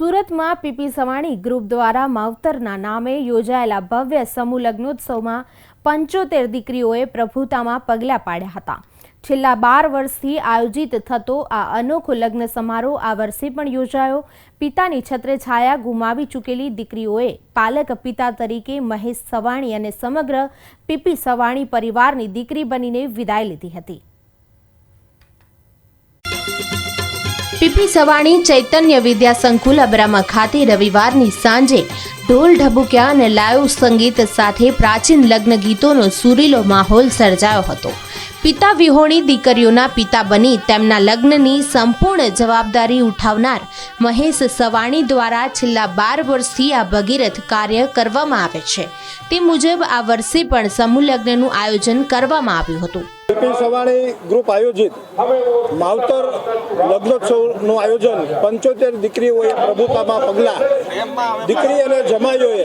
સુરતમાં PP Savani group દ્વારા માવતરના નામે યોજાયેલા ભવ્ય સમૂહ લગ્નોત્સવમાં પંચોતેર દીકરીઓએ પ્રભુતામાં પગલાં પાડ્યા હતા. છેલ્લા બાર વર્ષથી આયોજિત થતો આ અનોખો લગ્ન સમારોહ આ વર્ષે પણ યોજાયો. પિતાની છત્રે છાયા ગુમાવી ચૂકેલી દીકરીઓએ પાલક પિતા તરીકે મહેશ સવાણી અને સમગ્ર પીપી સવાણી પરિવારની દીકરી બનીને વિદાય લીધી હતી. પીપી સવાણી, ચૈતન્ય વિદ્યા સંકુલ, અબરામા ખાતે રવિવારની સાંજે ઢોલ ઢબુક્યા અને લાઈવ સંગીત સાથે પ્રાચીન લગ્ન ગીતોનો સુરીલો માહોલ સર્જાયો હતો. પિતા વિહોણી, દીકરીઓના પિતા બની, તેમના લગ્નની સંપૂર્ણ જવાબદારી ઉઠાવનાર મહેશ સવાણી દ્વારા છેલ્લા બાર વર્ષથી આ ભગીરથ કાર્ય કરવામાં આવે છે. તે મુજબ આ વર્ષે પણ સમૂહ લગ્નનું આયોજન કરવામાં આવ્યું હતું. પીપી સવાણી ગ્રુપ આયોજિત માવતર લગ્નોત્સવનું આયોજન પંચોતેર દીકરીઓએ પ્રભુતામાં પગલા. દીકરી અને જમાઈઓએ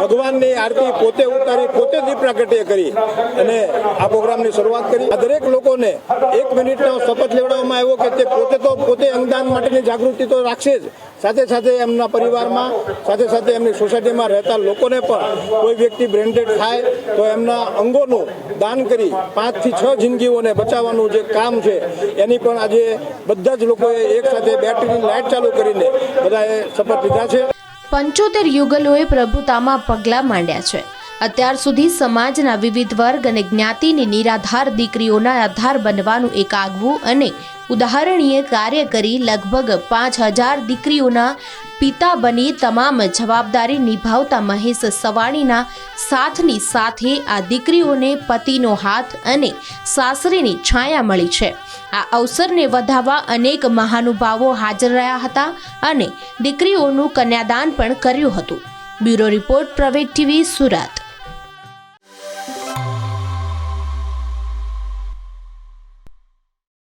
ભગવાનની આરતી પોતે ઉતારી, પોતે દીપ પ્રાગટ્ય કરી અને આ પ્રોગ્રામની શરૂઆત કરી. આ દરેક લોકોને એક મિનિટનો શપથ લેવડાવવામાં આવ્યો કે તે પોતે તો પોતે અંગદાન માટેની જાગૃતિ તો રાખશે જ સાથે સાથે એમના પરિવારમાં, સાથે સાથે એમની સોસાયટીમાં રહેતા લોકોને પણ કોઈ વ્યક્તિ બ્રેન્ડેડ થાય તો એમના અંગોનું દાન કરી પાંચથી છ જિંદગીઓને બચાવવાનું જે કામ છે, એની પણ આજે બધા જ લોકોએ એક સાથે બેટરીની લાઇટ ચાલુ કરીને બધાએ શપથ લીધા છે. પંચોતેર યુગલોએ પ્રભુતામાં પગલાં માંડ્યા છે. અત્યાર સુધી સમાજના વિવિધ વર્ગ અને જ્ઞાતિની નિરાધાર દીકરીઓના આધાર બનવાનું એક આગવું અને ઉદાહરણીય કાર્ય કરી લગભગ પાંચ હજાર દીકરીઓના પિતા બની તમામ જવાબદારી નિભાવતા મહેશ સવાણીના સાથની સાથે આ દીકરીઓને પતિનો હાથ અને સાસરીની છાયા મળી છે. આ અવસરને વધાવવા અનેક મહાનુભાવો હાજર રહ્યા હતા અને દીકરીઓનું કન્યાદાન પણ કર્યું હતું. Bureau report પ્રવેટ TV Surat.